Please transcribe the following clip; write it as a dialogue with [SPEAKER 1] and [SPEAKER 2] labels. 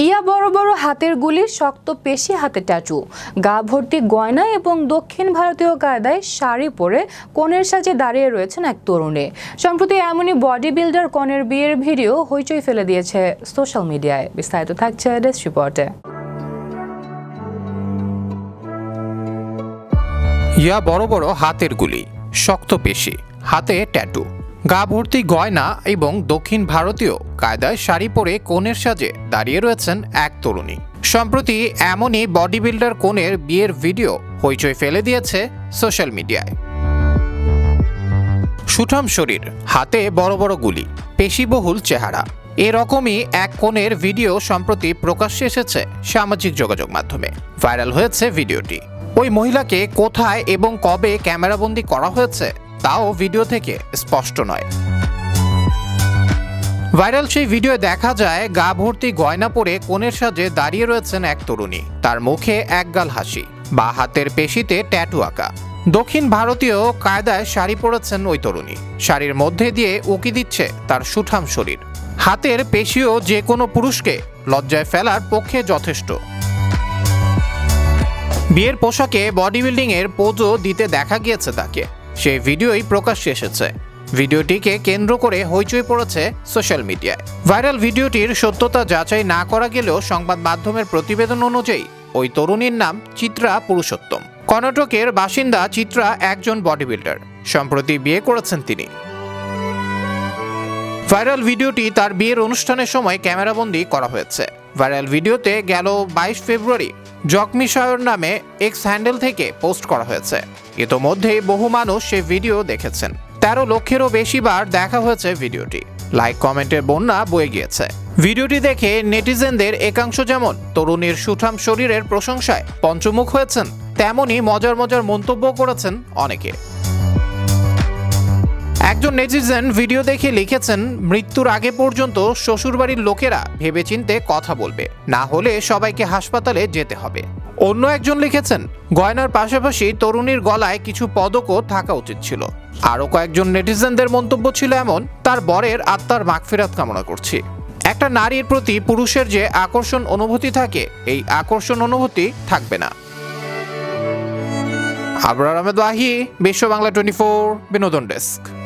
[SPEAKER 1] ইয়া বড় বড় হাতের গুলি, শক্ত পেশি হাতে ট্যাটু গা ভর্তি গয়না এবং দক্ষিণ ভারতীয় কায়দায় শাড়ি পরে কনের সাজে দাঁড়িয়ে রয়েছেন এক তরুণী। সম্প্রতি এমনই বডি বিল্ডার কনের বিয়ের ভিডিও হইচই ফেলে দিয়েছে সোশ্যাল মিডিয়ায়। বিস্তারিত থাকছে ডেস্ক রিপোর্টে।
[SPEAKER 2] ইয়া বড় বড় হাতের গুলি, শক্ত পেশি, হাতে ট্যাটু গা ভর্তি গয়না এবং দক্ষিণ ভারতীয় কায়দায় শাড়ি পরে কোণের সাজে দাঁড়িয়ে রয়েছেন এক তরুণী। সম্প্রতি এমনই বডি বিল্ডার কোণের বিয়ের ভিডিও হইচই ফেলে দিয়েছে সোশ্যাল মিডিয়ায়। সুঠাম শরীর, হাতে বড় বড় গুলি, পেশিবহুল চেহারা। এরকমই এক কোণের ভিডিও সম্প্রতি প্রকাশ্যে এসেছে সামাজিক যোগাযোগ মাধ্যমে। ভাইরাল হয়েছে ভিডিওটি। ওই মহিলাকে কোথায় এবং কবে ক্যামেরাবন্দি করা হয়েছে তাও ভিডিও থেকে স্পষ্ট নয়। ভাইরাল সেই ভিডিও দেখা যায়, গা ভর্তি গয়না পরে কোণের সাজে দাঁড়িয়ে রয়েছেন এক তরুণী। তার মুখে একগাল হাসি, বা হাতের পেশিতে ট্যাটু আঁকা। দক্ষিণ ভারতীয় কায়দায় শাড়ি পরেছেন ওই তরুণী। শাড়ির মধ্যে দিয়ে উঁকি দিচ্ছে তার সুঠাম শরীর। হাতের পেশিও যে কোনো পুরুষকে লজ্জায় ফেলার পক্ষে যথেষ্ট। বিয়ের পোশাকে বডি বিল্ডিংয়ের পোজও দিতে দেখা গিয়েছে তাকে। সেই ভিডিওই প্রকাশ্যে এসেছে। ভিডিওটিকে কেন্দ্র করে হইচই পড়েছে সোশ্যাল মিডিয়ায়। ভাইরাল ভিডিওটির সত্যতা যাচাই না করা গেলেও সংবাদ মাধ্যমের প্রতিবেদন অনুযায়ী ওই তরুণীর নাম চিত্রা পুরুষোত্তম। কর্ণাটকের বাসিন্দা চিত্রা একজন বডি বিল্ডার সম্প্রতি বিয়ে করেছেন তিনি। ভাইরাল ভিডিওটি তার বিয়ের অনুষ্ঠানের সময় ক্যামেরাবন্দি করা হয়েছে। ভাইরাল ভিডিওতে গেল বাইশ ফেব্রুয়ারি। জকমি সায়র নামে এক্স হ্যান্ডেল থেকে পোস্ট করা হয়েছে। ইতোমধ্যেই বহু মানুষ সে ভিডিও দেখেছেন। তেরো লক্ষেরও বেশি বার দেখা হয়েছে ভিডিওটি। লাইক, কমেন্টের বন্যা বয়ে গিয়েছে। ভিডিওটি দেখে নেটিজেনদের একাংশ যেমন তরুণীর সুঠাম শরীরের প্রশংসায় পঞ্চমুখ হয়েছেন তেমনই মজার মজার মন্তব্য করেছেন অনেকে। একজন নেটিজেন ভিডিও দেখে লিখেছেন, মৃত্যুর আগে পর্যন্ত শ্বশুরবাড়ির লোকেরা ভেবেচিন্তে কথা বলবে। না হলে সবাইকে হাসপাতালে যেতে হবে। অন্য একজন লিখেছেন, গয়নার পাশাপাশি তরুণীর গলায় কিছু পদকও থাকা উচিত ছিল। আরও কয়েকজন নেটিজেনদের মন্তব্য ছিল এমন, তার বরের আত্মার মাগফিরাত কামনা করছি। একটা নারীর প্রতি পুরুষের যে আকর্ষণ অনুভূতি থাকে, এই আকর্ষণ অনুভূতি থাকবে না। আবরার আহমেদ ওয়াহি, বিশ্ব বাংলা টোয়েন্টি ফোর, বিনোদন ডেস্ক।